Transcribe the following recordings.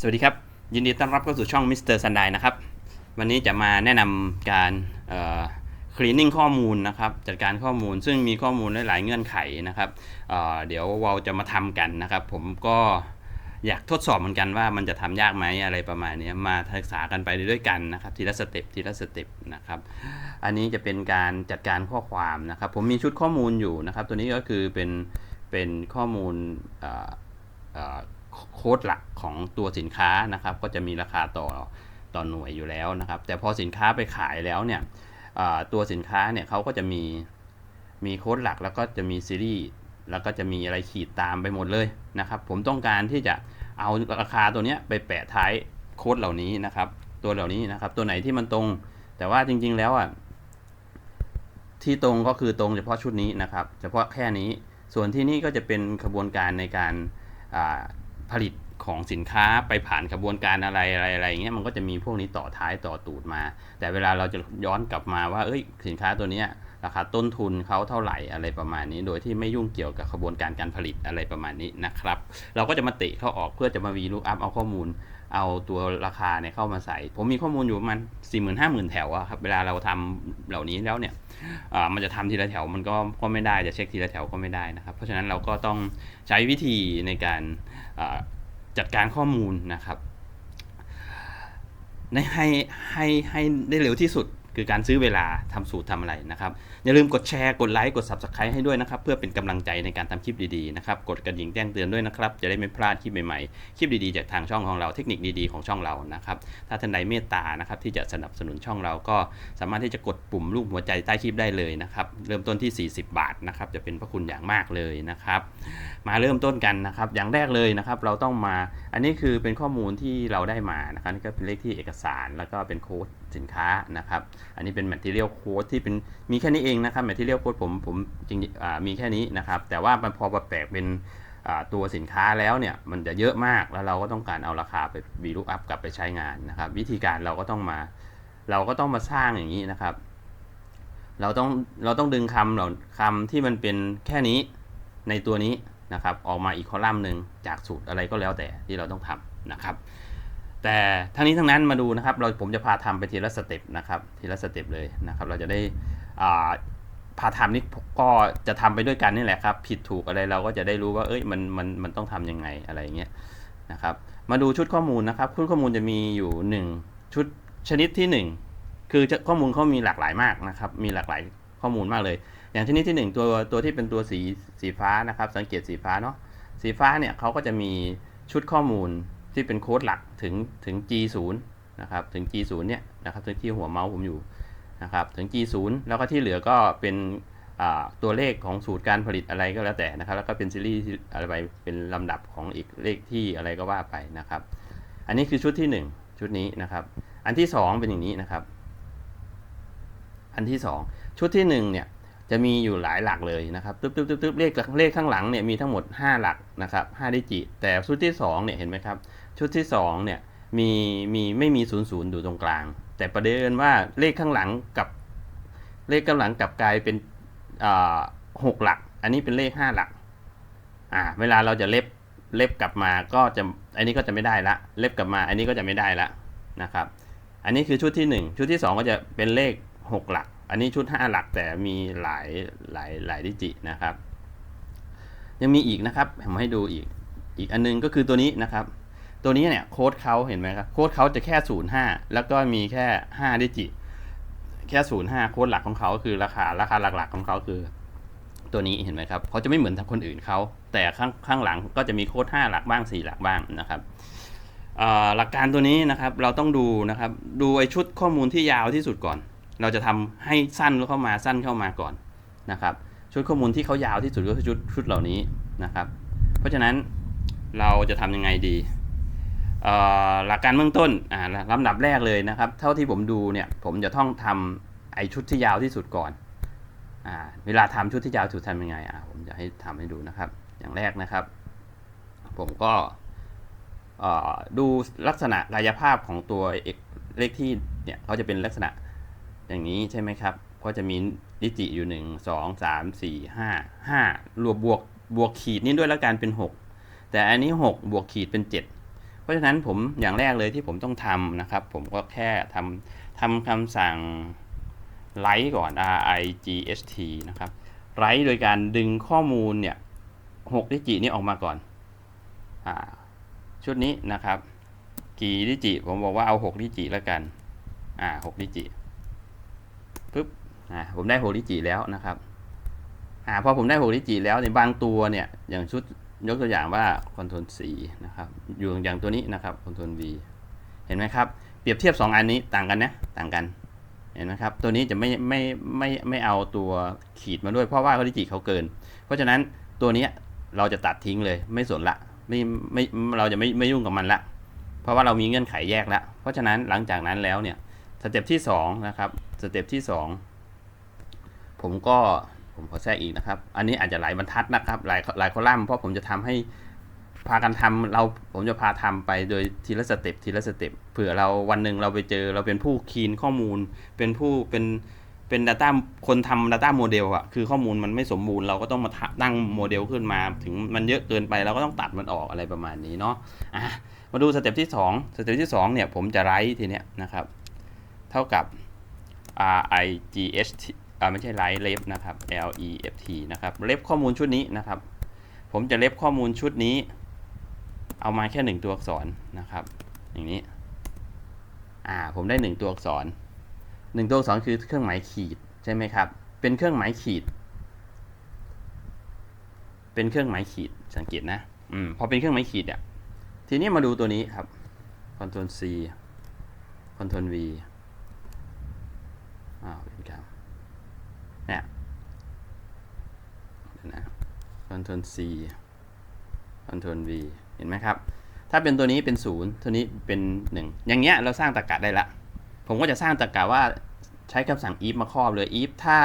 สวัสดีครับ ยินดีต้อนรับเข้าสู่ช่องมิสเตอร์ซันไดนะครับ วันนี้จะมาแนะนำการคลีนนิ่งข้อมูลนะครับ จัดการข้อมูลซึ่งมีข้อมูลหลายเงื่อนไขนะครับเอ่อเดี๋ยวเราจะมาทำกันนะครับ ผมก็อยากทดสอบเหมือนกันว่ามันจะทำยากไหมอะไรประมาณนี้มาศึกษากันไปด้วยกันนะครับ ทีละสเต็ปทีละสเต็ปนะครับ อันนี้จะเป็นการจัดการข้อความนะครับ ผมมีชุดข้อมูลอยู่นะครับ ตัวนี้ก็คือเป็นเป็นข้อมูลเอ่อเอ่อ โค้ดหลักของตัวสินค้านะครับ ก็จะมีราคาต่อต่อหน่วยอยู่แล้วนะครับ แต่พอสินค้าไปขายแล้วเนี่ยตัวสินค้าเนี่ยเขาก็จะมีมีโค้ดหลักแล้วก็จะมีซีรีส์แล้วก็จะมีอะไรขีดตามไปหมดเลยนะครับ ผมต้องการที่จะเอาราคาตัวเนี้ยไปแปะท้ายโค้ดเหล่านี้นะครับ ตัวเหล่านี้นะครับ ตัวไหนที่มันตรง แต่ว่าจริงๆแล้วอะที่ตรงก็คือตรงเฉพาะชุดนี้นะครับ เฉพาะแค่นี้ส่วนที่นี่ก็จะเป็นขบวนการในการ ผลิตของสินค้าไปผ่านกระบวนการอะไรอะไรอะไรอย่างเงี้ยมันก็จะมีพวกนี้ต่อท้ายต่อตูดมา แต่เวลาเราจะย้อนกลับมาว่า เอ้ย สินค้าตัวเนี้ยราคาต้นทุนเขาเท่าไหร่อะไรประมาณนี้ โดยที่ไม่ยุ่งเกี่ยวกับกระบวนการการผลิตอะไรประมาณนี้นะครับ เราก็จะมาเตะเขาออกเพื่อจะมาวีลูกอัพเอาข้อมูล เอาตัวราคาเนี่ยเข้ามาใส่ ผมมีข้อมูลอยู่ประมันสี่หมื่นห้าหมื่นแถวอะครับเวลาเราทำเหล่านี้แล้วเนี่ย มันจะทำทีละแถวมันก็ก็ไม่ได้จะเช็คทีละแถวก็ไม่ได้นะครับ เพราะฉะนั้นเราก็ต้องใช้วิธีในการจัดการข้อมูลนะครับในให้ให้ให้ได้เร็วที่สุด คือการซื้อเวลาทำสูตรทำอะไรนะครับ อย่าลืมกดแชร์ กดไลค์ กด Subscribe ให้ด้วยนะครับ เพื่อเป็นกำลังใจในการทำคลิปดีๆนะครับ กดกระดิ่งแจ้งเตือนด้วยนะครับ จะได้ไม่พลาดคลิปใหม่ๆ คลิปดีๆ จากทางช่องของเรา เทคนิคดีๆของช่องเรา นะครับ ถ้าท่านใดเมตตา นะครับ ที่จะสนับสนุนช่องเรา ก็สามารถที่จะกดปุ่มรูปหัวใจใต้คลิปได้เลยนะครับ เริ่มต้นที่ 40 บาทนะครับ จะเป็นพระคุณอย่างมากเลยนะครับ มาเริ่มต้นกันนะครับ อย่างแรกเลยนะครับ เราต้องมา อันนี้คือเป็นข้อมูลที่เราได้มา นะครับนี่ก็เป็นเลขที่เอกสาร แล้วก็เป็นโค้ดสินค้านะครับ อันนี้เป็น material code ที่เป็นมีแค่นี้เองนะครับ material code ผมผมจริงๆมีแค่นี้นะครับ แต่ว่ามันพอมาแปลกเป็นตัวสินค้าแล้วเนี่ยมันจะเยอะมากแล้วเราก็ต้องการเอาราคาไป VLOOKUP กลับไปใช้งานนะครับ วิธีการเราก็ต้องมาเราก็ต้องมาสร้างอย่างนี้นะครับ เราต้องเราต้องดึงคำเหล่าคำที่มันเป็นแค่นี้ในตัวนี้นะครับ ออกมาอีกคอลัมน์หนึ่งจากสูตรอะไรก็แล้วแต่ที่เราต้องทำนะครับ แต่ทั้งนี้ทั้งนั้นมาดูนะครับ เราผมจะพาทำไปทีละสเต็ปนะครับ ทีละสเต็ปเลยนะครับ เราจะได้อ่าพาทำนี่ก็จะทำไปด้วยกันนี่แหละครับ ผิดถูกอะไรเราก็จะได้รู้ว่าเอ้ยมันมันมันต้องทำยังไงอะไรอย่างเงี้ยนะครับ มาดูชุดข้อมูลนะครับชุดข้อมูลจะมีอยู่ 1 ชุดชนิดที่ 1 คือจะข้อมูลเขามีหลากหลายมากนะครับ มีหลากหลายข้อมูลมากเลย อย่างชนิดที่ 1 ตัวตัวที่เป็นตัวสีสีฟ้านะครับ สังเกตสีฟ้าเนาะสีฟ้าเนี่ยเขาก็จะมีชุดข้อมูล ที่เป็นโค้ดหลักถึงถึง G0 นะครับถึง G0 เนี่ยนะครับถึงที่หัวเมาส์ผมอยู่นะครับถึง G0 แล้วก็ที่เหลือก็เป็นตัวเลขของสูตรการผลิตอะไรก็แล้วแต่นะครับ แล้วก็เป็นซีรีส์อะไรไปเป็นลำดับของอีกเลขที่อะไรก็ว่าไปนะครับ อันนี้คือชุดที่ 1 ชุดนี้นะครับ อันที่ 2 เป็นอย่างนี้นะครับ อันที่ 2 ชุดที่1เนี่ย จะมีอยู่หลายหลักเลยนะครับตึ๊บตึ๊บตึ๊บตึ๊บเลขเลขข้างหลังเนี่ยมีทั้งหมด 5 หลักนะครับ5ดิจิตแต่ชุดที่2เนี่ยเห็นไหมครับ ชุดที่2เนี่ยมีมีไม่มีศูนย์ศูนย์อยู่ตรงกลาง แต่ประเด็นว่าเลขข้างหลังกับเลขข้างหลังกลับกลายเป็นหกหลัก อันนี้เป็นเลข 5 หลักอ่าเวลาเราจะเล็บเล็บกลับมาก็จะอันนี้ก็จะไม่ได้ละ เล็บกลับมา อันนี้ก็จะไม่ได้ละนะครับ อันนี้คือชุดที่ 1 ชุดที่ 2 ก็จะเป็นเลข 6 หลัก อันนี้ชุด 5 หลักแต่มีหลายหลายหลายดิจินะครับ ยังมีอีกนะครับผมให้ดูอีก อีกอันนึงก็คือตัวนี้นะครับ ตัวนี้เนี่ยโค้ดเขาเห็นไหมครับโค้ดเขาจะแค่ 05 แล้วก็มีแค่ 5 ดิจิ แค่ 05 โค้ดหลักของเขาคือราคาราคาหลักๆของเขาคือ ตัวนี้เห็นไหมครับเขาจะไม่เหมือนทางคนอื่นเขาแต่ข้างข้างหลังก็จะมีโค้ด 5 หลักบ้าง 4 หลักบ้างนะครับหลักการตัวนี้นะครับเราต้องดูนะครับดูไอชุดข้อมูลที่ยาวที่สุดก่อน เราจะทำให้สั้นเข้ามาสั้นเข้ามาก่อนนะครับ ชุดข้อมูลที่เขายาวที่สุดก็คือชุดชุดเหล่านี้นะครับ เพราะฉะนั้นเราจะทำยังไงดีหลักการเบื้องต้นอ่าลำดับแรกเลยนะครับ เท่าที่ผมดูเนี่ยผมจะต้องทำไอชุดที่ยาวที่สุดก่อนอ่าเวลาทำชุดที่ยาวสุดทำยังไงอ่าผมจะให้ทำให้ดูนะครับ อย่างแรกนะครับ ผมก็ดูลักษณะกายภาพของตัวเอกเลขที่เนี่ยเขาจะเป็นลักษณะ อย่างนี้ใช่ไหมครับ ก็จะมีดิจิอยู่ 1 2 3 4 5 5 รวมบวกบวกขีดนี่ด้วยแล้วกันเป็น 6 แต่อันนี้ 6 บวกขีดเป็น 7 เพราะฉะนั้นผมอย่างแรกเลยที่ผมต้องทำนะครับ ผมก็แค่ทำทำคำสั่ง write ก่อน r i g s t นะครับ write โดยการดึงข้อมูลเนี่ยหกดิจินี้ออกมาก่อนอชุดนี้นะครับ กี่ดิจิ ผมบอกว่าเอาหกดิจิแล้วกัน อ่าหกดิจิ อ่าผมได้หกดิจิแล้วนะครับอ่าพอผมได้หกดิจิแล้วในบางตัวเนี่ยอย่างชุดยกตัวอย่างว่า Ctrl C นะครับอยู่อย่างตัวนี้นะครับ Ctrl V เห็นไหมครับ เปรียบเทียบ 2 อันนี้ต่างกันนะต่างกันเห็นไหมครับ ตัวนี้จะไม่ไม่ไม่ไม่เอาตัวขีดมาด้วยเพราะว่าเขาดิจิเขาเกิน เพราะฉะนั้นตัวนี้เราจะตัดทิ้งเลยไม่สนละไม่ไม่เราจะไม่ไม่ยุ่งกับมันละ เพราะว่าเรามีเงื่อนไขแยกแล้วเพราะฉะนั้นหลังจากนั้นแล้วเนี่ยสเต็ปที่2นะครับสเต็ปที่ 2 ผมก็ผมขอแทรกอีกนะครับ อันนี้อาจจะหลายบรรทัดนะครับ หลายหลายคอลัมน์เพราะผมจะทำให้พากันทำเราผมจะพาทำไปโดยทีละสเต็ปทีละสเต็ปเผื่อเราวันหนึ่งเราไปเจอเราเป็นผู้คีนข้อมูล เป็นผู้เป็นเป็น Data คนทำ Data โมเดลอะคือข้อมูลมันไม่สมบูรณ์เราก็ต้องมาตั้งโมเดลขึ้นมา ถึงมันเยอะเกินไปเราก็ต้องตัดมันออกอะไรประมาณนี้เนาะอะมาดูสเต็ปที่2สเต็ปที่2เนี่ยผมจะไร้ทีเนี้ยนะครับ เท่ากับ r i g s t ไม่ใช่ไลท์เล็บนะครับ l e f t นะครับเล็บข้อมูลชุดนี้นะครับ ผมจะเล็บข้อมูลชุดนี้ เอามาแค่หนึ่งตัวอักษรนะครับ อย่างนี้ อ่า ผมได้หนึ่งตัวอักษรหนึ่งตัวอักษรคือเครื่องหมายขีดใช่ไหมครับ เป็นเครื่องหมายขีด เป็นเครื่องหมายขีดสังเกตนะ อืม พอเป็นเครื่องหมายขีดเนี่ยทีนี้มาดูตัวนี้ครับ Ctrl C Ctrl V อ้าวเป็นกลาง เนี่ยเดี๋ยวนะ Ctrl C Ctrl V เห็นไหมครับ ถ้าเป็นตัวนี้เป็นศูนย์ตัวนี้เป็น 1 อย่างเงี้ยเราสร้างตรรกะได้ละ ผมก็จะสร้างตรรกะว่าใช้คำสั่ง if มาครอบเลย if ถ้า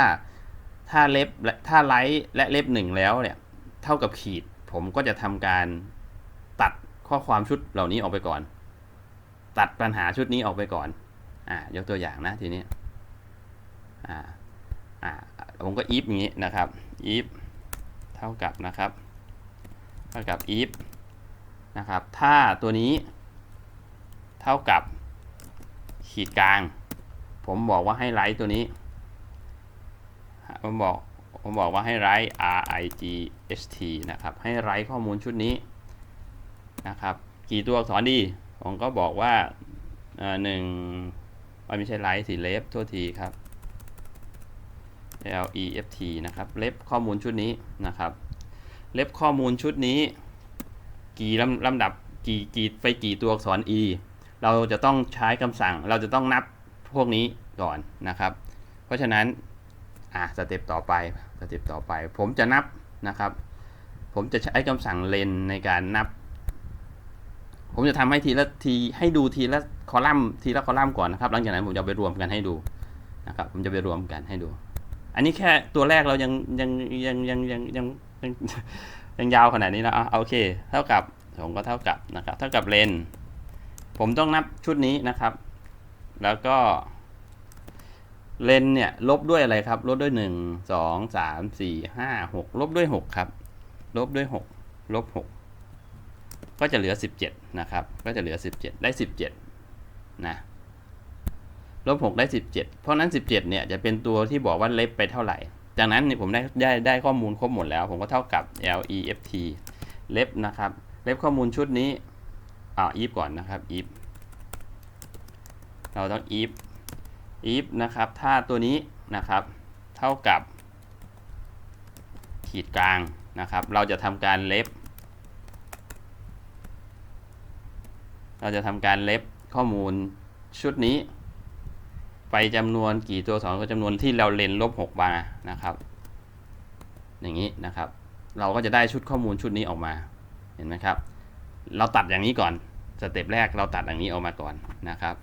ถ้าเล็บและถ้าไลท์และเล็บหนึ่งแล้วเนี่ย เท่ากับขีด ผมก็จะทำการตัดข้อความชุดเหล่านี้ออกไปก่อน ตัดปัญหาชุดนี้ออกไปก่อน อ่ายกตัวอย่างนะทีนี้อ่าอ่า ผมก็ if อย่างนี้นะครับ if เท่ากับนะครับ เท่ากับ if นะครับ ถ้าตัวนี้ เท่ากับขีดกลาง ผมบอกว่าให้ไลท์ตัวนี้ ผมบอกผมบอกว่าให้ไลท์ r i g s t นะครับ ให้ไลท์ข้อมูลชุดนี้นะครับ กี่ตัวอักษรดี ผมก็บอกว่าหนึ่งไม่ใช่ไลท์สีเล็บโทษทีครับ L E F T นะครับ เล็บข้อมูลชุดนี้นะครับ เล็บข้อมูลชุดนี้ กี่ลำลำดับกี่กี่ไปกี่ตัวอักษร e เราจะต้องใช้คำสั่ง เราจะต้องนับพวกนี้ก่อนนะครับ เพราะฉะนั้น อะสเต็ปต่อไป สเต็ปต่อไป ผมจะนับนะครับ ผมจะใช้คำสั่งเลนในการนับ ผมจะทำให้ทีละทีให้ดูทีละคอลัมน์ทีละคอลัมน์ก่อนนะครับ หลังจากนั้นผมจะไปรวมกันให้ดูนะครับ ผมจะไปรวมกันให้ดู อันนี้แค่ตัวแรกเรายังยังยังยังยังยังยังยาวขนาดนี้แล้วอะโอเค เท่ากับผมก็เท่ากับนะครับ เท่ากับเลนผมต้องนับชุดนี้นะครับ แล้วก็เลนเนี่ยลบด้วยอะไรครับ ลบด้วยหนึ่งสองสามสี่ห้าหกลบด้วยหกครับ ลบด้วยหกลบหกก็จะเหลือสิบเจ็ดนะครับ ก็จะเหลือสิบเจ็ดได้สิบเจ็ดนะ ลบหกได้สิบเจ็ดเพราะนั้นสิบเจ็ดเนี่ยจะเป็นตัวที่บอกว่าเล็บไปเท่าไหร่ จากนั้นเนี่ยผมได้ได้ได้ข้อมูลครบหมดแล้ว ผมก็เท่ากับ L E F T เล็บนะครับ เล็บข้อมูลชุดนี้อ่า if ก่อนนะครับ if เราต้อง if if นะครับ ถ้าตัวนี้นะครับ เท่ากับ ขีดกลางนะครับ เราจะทำการเล็บ เราจะทำการเล็บข้อมูลชุดนี้ ไปจำนวนกี่ตัวสองก็จำนวนที่เราเลนลบ6มานะครับ อย่างนี้นะครับ เราก็จะได้ชุดข้อมูลชุดนี้ออกมาเห็นไหมครับ เราตัดอย่างนี้ก่อนสเต็ปแรกเราตัดอย่างนี้ออกมาก่อนนะครับ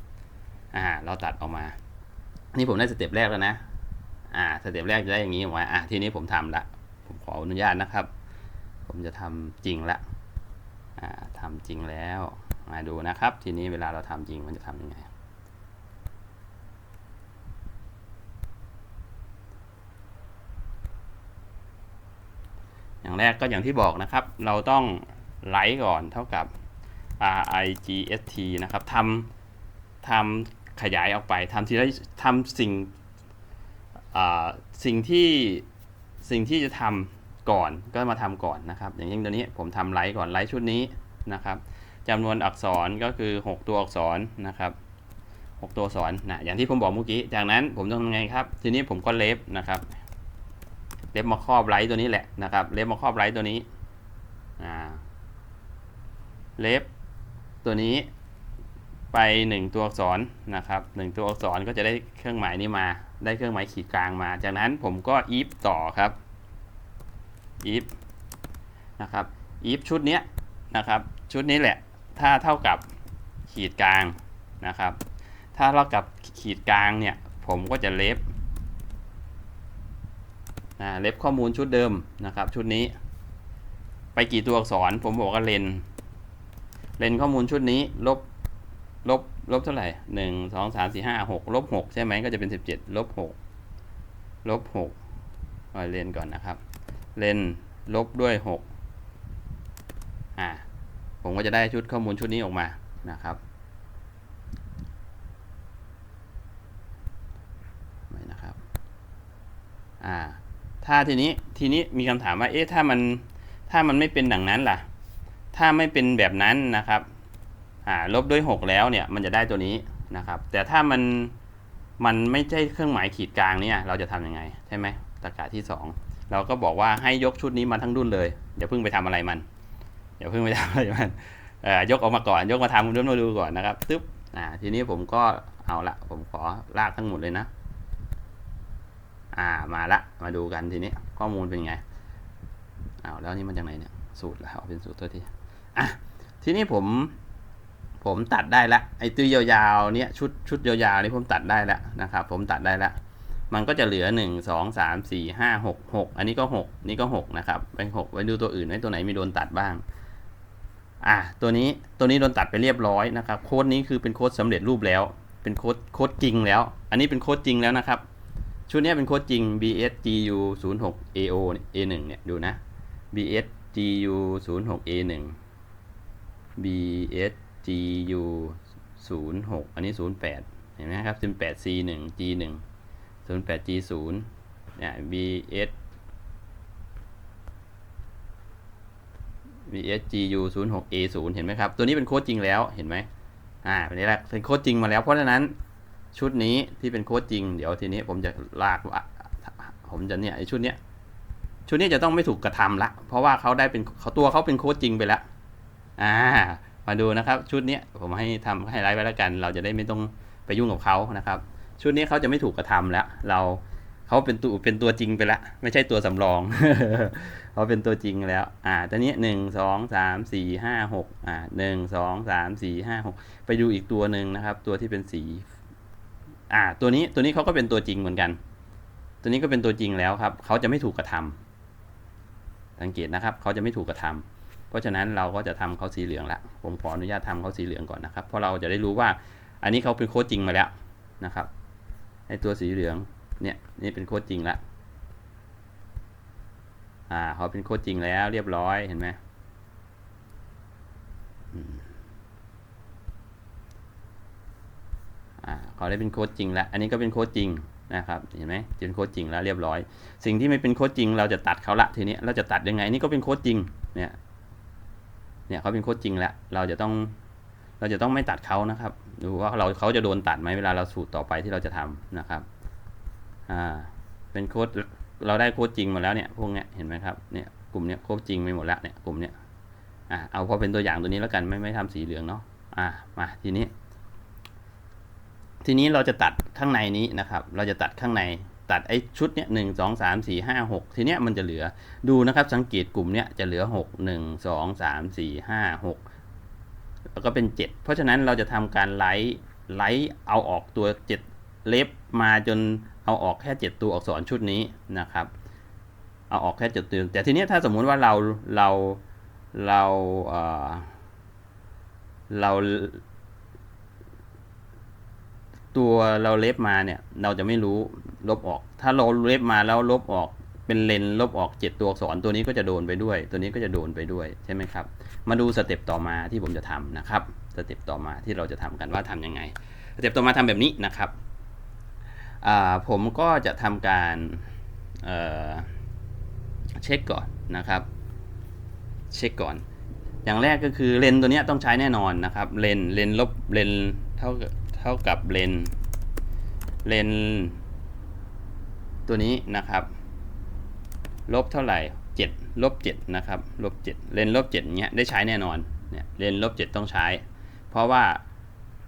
อ่าเราตัดออกมา นี่ผมได้สเต็ปแรกแล้วนะอ่าสเต็ปแรกจะได้อย่างนี้ออกมาอ่าทีนี้ผมทำละผมขออนุญาตนะครับ ผมจะทำจริงละอ่าทำจริงแล้วมาดูนะครับ ทีนี้เวลาเราทำจริงมันจะทำยังไง อย่างแรกก็อย่างที่บอกนะครับ เราต้องไลท์ก่อนเท่ากับ R I G S T นะครับทำทำขยายออกไปทำทีละทำสิ่งสิ่งที่สิ่งที่จะทำก่อนก็มาทำก่อนนะครับ อย่างเช่นตัวนี้ผมทำไลท์ก่อนไลท์ชุดนี้นะครับจำนวนอักษรก็คือ 6 ตัวอักษรนะครับ 6 ตัวอักษรนะอย่างที่ผมบอกเมื่อกี้ จากนั้นผมต้องทำไงครับ ทีนี้ผมก็เล็บนะครับ เล็บมาครอบไลท์ตัวนี้แหละนะครับ เล็บมาครอบไลท์ตัวนี้อ่าเล็บตัวนี้ไป1ตัวอักษรนะครับ1ตัวอักษรก็จะได้เครื่องหมายนี้มา ได้เครื่องหมายขีดกลางมา จากนั้นผมก็ if ต่อครับ if นะครับ if ชุดนี้นะครับ ชุดนี้แหละ ถ้าเท่ากับขีดกลางนะครับ ถ้าเท่ากับขีดกลางเนี่ย ผมก็จะเล็บ นะเล็บข้อมูลชุดเดิมนะครับ ชุดนี้ ไปกี่ตัวอักษร ผมบอกว่าเลน เลนข้อมูลชุดนี้ ลบ ลบ ลบเท่าไหร่หนึ่งสองสามสี่ห้าหกลบหกใช่ไหมก็จะเป็นสิบเจ็ดลบหกลบหกเลนก่อนนะครับ เลนลบด้วยหกอ่า ผมก็จะได้ชุดข้อมูลชุดนี้ออกมานะครับไม่นะครับ อ่า ถ้าทีนี้ทีนี้มีคำถามว่าเอ๊ะถ้ามันถ้ามันไม่เป็นดังนั้นล่ะ ถ้าไม่เป็นแบบนั้นนะครับอ่าลบด้วย 6 แล้วเนี่ยมันจะได้ตัวนี้นะครับ แต่ถ้ามันมันไม่ใช่เครื่องหมายขีดกลางเนี่ยเราจะทำยังไงใช่ไหมตรรกะที่ 2 เราก็บอกว่าให้ยกชุดนี้มาทั้งรุ่นเลยอย่าเพิ่งไปทำอะไรมันอย่าเพิ่งไปทำอะไรมันยกออกมาก่อนยกมาทำคุณมาดูก่อนนะครับตึ๊บอ่าทีนี้ผมก็เอาละผมขอลากทั้งหมดเลยนะ อ่ามาละมาดูกันทีนี้ข้อมูลเป็นไงเอาแล้วนี่มันจากไหนเนี่ยสูตรแล้วเอเป็นสูตรตัวทีอะทีนี้ผมผมตัดได้ละไอ้ตัวยาวๆเนี่ยชุดชุดยาวๆนี่ผมตัดได้แล้วนะครับ ผมตัดได้แล้วมันก็จะเหลือหนึ่งสองสามสี่ห้าหกหกอันนี้ก็หกนี่ก็หกนะครับเป็นหกไว้ดูตัวอื่นไว้ตัวไหนมีโดนตัดบ้าง อะตัวนี้ตัวนี้โดนตัดไปเรียบร้อยนะครับ โค้ดนี้คือเป็นโค้ดสำเร็จรูปแล้ว เป็นโค้ดโค้ดจริงแล้ว อันนี้เป็นโค้ดจริงแล้วนะครับ ชุดนี้เป็นโค้ดจริง BSGU 0 6 AO A1 เนี่ยดูนะ BSGU 0 6 A1 BSGU 0 6 อันนี้ 08 เห็นไหมครับ18 C1 G1 08 G0 เนี่ย BS BSGU 0 6 A0 เห็นไหมครับ ตัวนี้เป็นโค้ดจริงแล้ว เห็นไหมอ่าเป็นนี้แหละเป็นโค้ดจริงมาแล้ว เพราะฉะนั้น ชุดนี้ที่เป็นโค้ดจริง เดี๋ยวทีนี้ผมจะลากผมจะเนี่ยไอชุดเนี้ยชุดนี้จะต้องไม่ถูกกระทำละ เพราะว่าเขาได้เป็นเขาตัวเขาเป็นโค้ดจริงไปแล้วอ่ามาดูนะครับ ชุดเนี้ยผมให้ทำให้ไลฟ์ไว้แล้วกัน เราจะได้ไม่ต้องไปยุ่งกับเขานะครับ ชุดนี้เขาจะไม่ถูกกระทำแล้ว เราเขาเป็นตัวเป็นตัวจริงไปแล้วไม่ใช่ตัวสำรองเขาเป็นตัวจริงแล้ว อ่าตอนนี้หนึ่งสองสามสี่ห้าหกอ่าหนึ่งสองสามสี่ห้าหกไปดูอีกตัวหนึ่งนะครับ ตัวที่เป็นสี อ่า ตัวนี้ตัวนี้เขาก็เป็นตัวจริงเหมือนกัน ตัวนี้ก็เป็นตัวจริงแล้วครับ เขาจะไม่ถูกกระทำสังเกตนะครับ เขาจะไม่ถูกกระทำเพราะฉะนั้นเราก็จะทำเขาสีเหลืองละผมขออนุญาตทำเขาสีเหลืองก่อนนะครับ เพราะเราจะได้รู้ว่า อันนี้เขาเป็นโค้ดจริงมาแล้วนะครับในตัวสีเหลืองเนี่ยนี่เป็นโค้ดจริงละอ่าเขาเป็นโค้ดจริงแล้วเรียบร้อยเห็นไหม อ่าเขาได้เป็นโค้ดจริงแล้ว อันนี้ก็เป็นโค้ดจริงนะครับเห็นไหมเป็นโค้ดจริงแล้วเรียบร้อย สิ่งที่ไม่เป็นโค้ดจริง เราจะตัดเขาละทีนี้เราจะตัดยังไงนี่ก็เป็นโค้ดจริงเนี่ยเนี่ยเขาเป็นโค้ดจริงแล้วเราจะต้องเราจะต้องไม่ตัดเขานะครับดูว่าเราเขาจะโดนตัดไหมเวลาเราสูตรต่อไปที่เราจะทำนะครับอ่าเป็นโค้ดเราได้โค้ดจริงมาแล้วเนี่ยพวกเนี้ยเห็นไหมครับเนี่ยกลุ่มเนี้ยโค้ดจริงไปหมดแล้วเนี่ยกลุ่มเนี้ยอ่าเอาพอเป็นตัวอย่างตัวนี้แล้วกันไม่ไม่ทำสีเหลืองเนาะอ่ามาทีนี้ ทีนี้เราจะตัดข้างในนี้นะครับ เราจะตัดข้างในตัดไอ้ชุดเนี้ยหนึ่งสองสามสี่ห้าหกทีเนี้ยมันจะเหลือดูนะครับสังเกตกลุ่มเนี้ยจะเหลือหกหนึ่งสองสามสี่ห้าหกแล้วก็เป็นเจ็ดเพราะฉะนั้นเราจะทำการไลท์ไลท์เอาออกตัวเจ็ดเล็บมาจนเอาออกแค่เจ็ดตัวอักษรชุดนี้นะครับ เอาออกแค่เจ็ดตัวแต่ทีเนี้ยถ้าสมมุติว่าเราเราเราเออเรา ตัวเราเล็บมาเนี่ย เราจะไม่รู้ลบออก ถ้าเราเล็บมาแล้วลบออกเป็นเลนลบออกเจ็ดตัวอักษรตัวนี้ก็จะโดนไปด้วย ตัวนี้ก็จะโดนไปด้วยใช่ไหมครับ มาดูสเต็ปต่อมาที่ผมจะทำนะครับสเต็ปต่อมาที่เราจะทำกันว่าทำยังไงสเต็ปต่อมาทำแบบนี้นะครับผมก็จะทำการเเช็คก่อนนะครับ เช็คก่อน อย่างแรกก็คือเลนตัวนี้ต้องใช้แน่นอนนะครับเลนเลนลบเลนเท่ากับ เท่ากับเลนเลนตัวนี้นะครับ ลบเท่าไหร่ 7 ลบ 7 นะครับลบ 7 เลนลบ7เนี้ยได้ใช้แน่นอน เนี่ยเลนลบ 7 ต้องใช้ เพราะว่า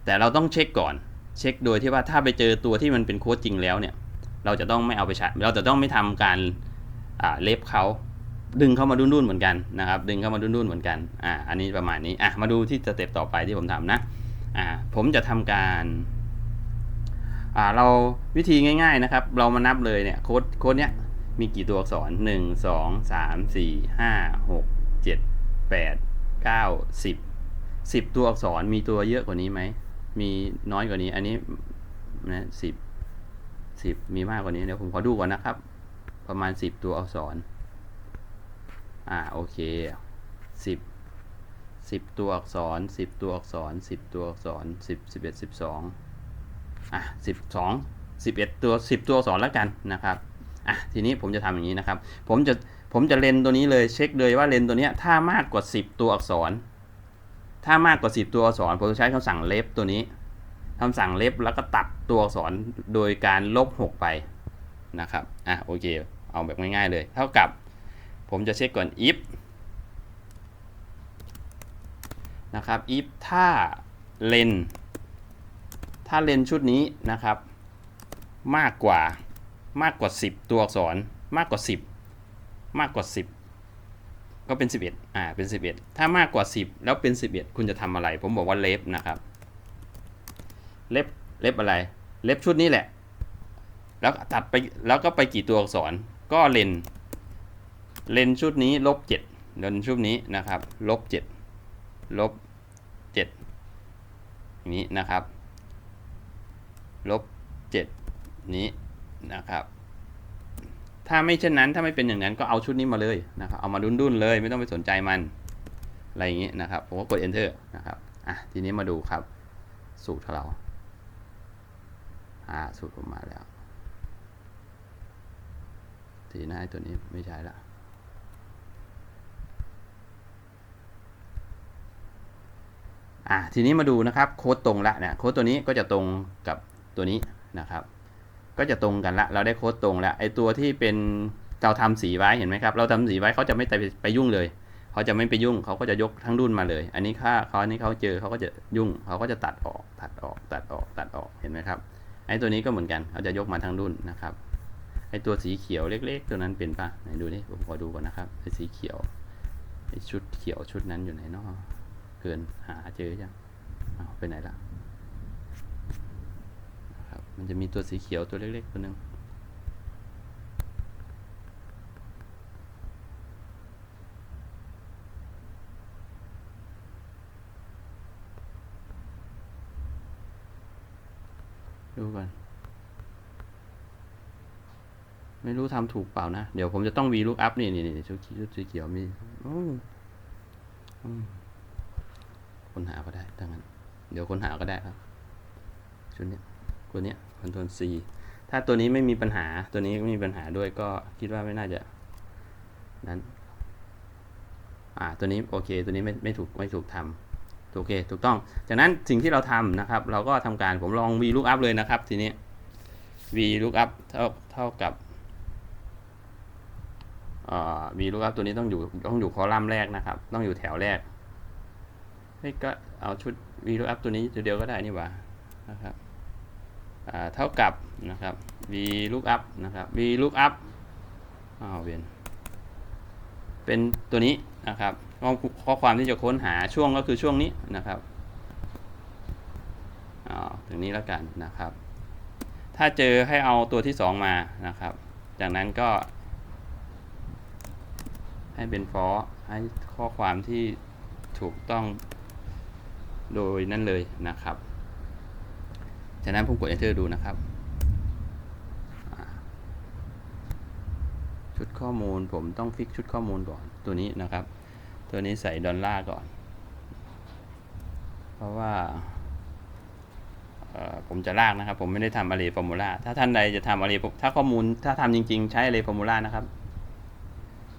แต่เราต้องเช็คก่อน เช็คโดยที่ว่าถ้าไปเจอตัวที่มันเป็นโค้ดจริงแล้วเนี่ย เราจะต้องไม่เอาไปใช้ เราจะต้องไม่ทำการอ่าเล็บเขาดึงเข้ามาดุนๆเหมือนกันนะครับ ดึงเข้ามาดุนๆเหมือนกัน อ่า อันนี้ประมาณนี้ อะ มาดูที่สเต็ปต่อไปที่ผมทำนะ ผมจะทำการเราวิธีง่าย ๆนะครับ เรามานับเลยเนี่ยโค้ดโค้ดเนี้ยมีกี่ตัวอักษร 1 2 3 4 5 6 7 8 9 10 10 ตัวอักษรมีตัวเยอะกว่านี้ไหม มีน้อยกว่านี้ อันนี้นะสิบสิบมีมากกว่านี้เดี๋ยวผมขอดูก่อนนะครับ ประมาณ 10 ตัวอักษร อ่าโอเค 10 10 ตัวอักษร 10 ตัวอักษร 10 ตัวอักษร 10 11 12อะ12 11 ตัว 10 ตัวอักษรแล้วกันนะครับอะทีนี้ผมจะทำอย่างนี้นะครับ ผมจะผมจะเลนตัวนี้เลยเช็คเลยว่าเลนตัวนี้ถ้ามากกว่า 10 ตัวอักษร ถ้ามากกว่า 10 ตัวอักษรผมจะใช้คำสั่งเล็บตัวนี้คำสั่งเล็บแล้วก็ตัดตัวอักษรโดยการลบ 6 ไปนะครับ อะโอเค เอาแบบง่ายๆเลย เท่ากับ ผมจะเช็คก่อน if นะครับ if ถ้าเลนถ้าเลนชุดนี้นะครับ มากกว่ามากกว่า 10 ตัวอักษรมากกว่า 10 มากกว่า 10 ก็เป็น 11อ่าเป็น 11 ถ้ามากกว่า 10 แล้วเป็น 11 คุณจะทำอะไร ผมบอกว่าเล็บนะครับ เล็บเล็บอะไร เล็บชุดนี้แหละ แล้วตัดไปแล้วก็ไปกี่ตัวอักษรก็เลนเลนชุดนี้ลบ7เลนชุดนี้นะครับลบ7 ลบ7อย่างนี้นะครับลบ7นี้นะครับ ถ้าไม่เช่นนั้นถ้าไม่เป็นอย่างนั้นก็เอาชุดนี้มาเลยนะครับเอามาดุนๆเลยไม่ต้องไปสนใจมันอะไรอย่างนี้นะครับผมก็กด enter นะครับอะทีนี้มาดูครับสูตรของเราอ่าสูตรผมมาแล้ว ทีหน้าตัวนี้ไม่ใช่ละ อะทีนี้มาดูนะครับโค้ดตรงละเนี่ยโค้ดตัวนี้ก็จะตรงกับตัวนี้นะครับ ก็จะตรงกันละ เราได้โค้ดตรงล้วไอตัวที่เป็นเราทำสีไว้เห็นไหมครับ เราทำสีไว้เขาจะไม่ไปไปยุ่งเลยเขาจะไม่ไปยุ่งเขาก็จะยกทั้งรุ่นมาเลย อันนี้ค่าเขาอันนี้เขาเจอเขาก็จะยุ่งเขาก็จะตัดออกตัดออก ตัดออกตัดออกเห็นไหมครับไอตัวนี้ก็เหมือนกันเขาจะยกมาทั้งรุ่นนะครับไอตัวสีเขียวเล็ก ๆ ตัวนั้นเป็นปะไหนดูนี่ผมขอดูก่อนนะครับไอสีเขียวไอชุดเขียวชุดนั้นอยู่ไหนเนาะ เกินหาเจอยังเอาไปไหนละครับมันจะมีตัวสีเขียวตัวเล็กๆตัวหนึ่งดูก่อน ไม่รู้ทำถูกเปล่านะ เดี๋ยวผมจะต้อง v look up นี่นี่นี่ชุดสีเขียวมีอืม ค้นหาก็ได้ถ้างั้น เดี๋ยวค้นหาก็ได้ครับ ชุดนี้ตัวนี้คอนโทรล C ถ้าตัวนี้ไม่มีปัญหา ตัวนี้ไม่มีปัญหาด้วยก็คิดว่าไม่น่าจะ นั้น อ่า ตัวนี้โอเค ตัวนี้ไม่ไม่ถูกไม่ถูกทำโอเค ถูกต้อง จากนั้นสิ่งที่เราทำนะครับ เราก็ทำการผมลอง v lookup เลยนะครับ ทีนี้ v lookup เท่าเท่ากับอ่า v lookup ตัวนี้ต้องอยู่ต้องอยู่คอลัมน์แรกนะครับ ต้องอยู่แถวแรก เฮ้ยก็เอาชุด v lookup ตัวนี้ตัวเดียวก็ได้นี่หว่านะครับเท่ากับนะครับ v lookup นะครับ v lookup อ้าวเวียนเป็นตัวนี้นะครับข้อความที่จะค้นหาช่วงก็คือช่วงนี้นะครับอถึงนี้แล้วกันนะครับ ถ้าเจอให้เอาตัวที่ 2 มานะครับ จากนั้นก็ ให้เป็นฟอให้ข้อความที่ถูกต้อง โดยนั่นเลยนะครับจากนั้นผมกด enter ดูนะครับ ชุดข้อมูลผมต้องฟิกชุดข้อมูลก่อนตัวนี้นะครับ ตัวนี้ใส่ดอลลาร์ก่อน เพราะว่าผมจะลากนะครับ ผมไม่ได้ทำ array formula ถ้าท่านใดจะทำ array ถ้าข้อมูลถ้าทำจริง ๆ ใช้ array formula นะครับ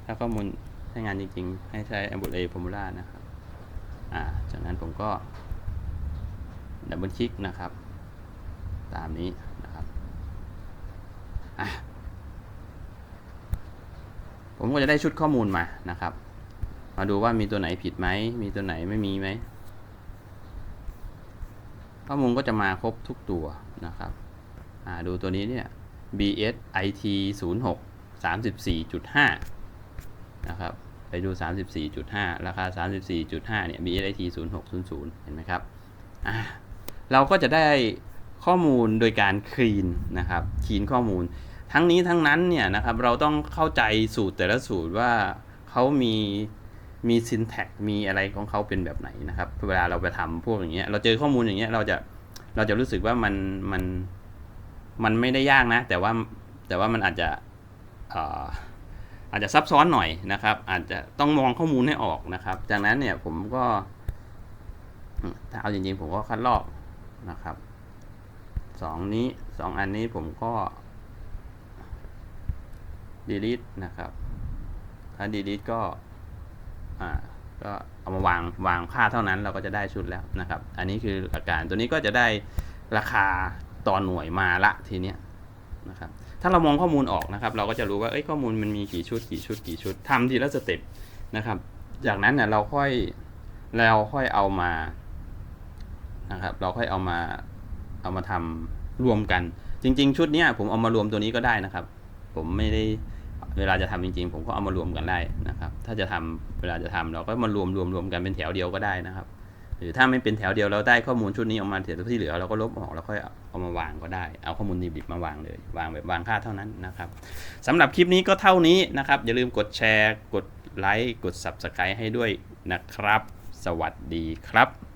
ถ้าข้อมูลใช้งานจริง ๆ ให้ใช้ array formula นะครับ อ่าจากนั้นผมก็ดับเบิลคลิกนะครับ ตามนี้นะครับอะผมก็จะได้ชุดข้อมูลมานะครับ มาดูว่ามีตัวไหนผิดไหม มีตัวไหนไม่มีไหม ข้อมูลก็จะมาครบทุกตัวนะครับดูตัวนี้เนี่ย BS IT 0 6 34.5 นะครับ ไปดู 34.5 ราคา 34.5 เนี่ย BS IT 0 6 0 0 เห็นไหมครับอ่าเราก็จะได้ข้อมูลโดยการคลีนนะครับคลีนข้อมูล ทั้งนี้ทั้งนั้นเนี่ยนะครับ เราต้องเข้าใจสูตรแต่ละสูตรว่าเขามีมี syntax มีอะไรของเขาเป็นแบบไหนนะครับ เวลาเราไปทำพวกอย่างเงี้ย เราเจอข้อมูลอย่างเงี้ย เราจะ เราจะรู้สึกว่ามันมัน มันไม่ได้ยากนะ แต่ว่าแต่ว่ามันอาจจะอ่อ อาจจะซับซ้อนหน่อยนะครับ อาจจะต้องมองข้อมูลให้ออกนะครับ จากนั้นเนี่ยผมก็ถ้าเอาจริงๆผมก็คัดลอกนะครับสองนี้สองอันนี้ผมก็ delete นะครับ ถ้า delete ก็อ่าก็เอามาวางวางค่าเท่านั้นเราก็จะได้ชุดแล้วนะครับ อันนี้คืออาการตัวนี้ก็จะได้ราคาต่อหน่วยมาละทีเนี้ย นะครับถ้าเรามองข้อมูลออกนะครับ เราก็จะรู้ว่าเอ้ยข้อมูลมันมีกี่ชุดกี่ชุดกี่ชุดทำทีละสเต็ปนะครับ จากนั้นเนี่ยเราค่อยเราค่อยเอามานะครับเราค่อยเอามาเอามาทำรวมกัน จริง ๆ ชุดเนี้ยผมเอามารวมตัวนี้ก็ได้นะครับ ผมไม่ได้เวลาจะทำจริง ๆ ผมก็เอามารวมกันได้นะครับ ถ้าจะทำเวลาจะทำเราก็มารวมรวมรวมกันเป็นแถวเดียวก็ได้นะครับ หรือถ้าไม่เป็นแถวเดียวเราได้ข้อมูลชุดนี้ออกมาเสร็จที่เหลือเราก็ลบออกแล้วค่อยเอามาวางก็ได้ เอาข้อมูลดิบๆมาวางเลย วางแบบวางค่าเท่านั้นนะครับสำหรับคลิปนี้ก็เท่านี้นะครับ อย่าลืมกดแชร์ กดไลค์ กด Subscribe ให้ด้วยนะครับ สวัสดีครับ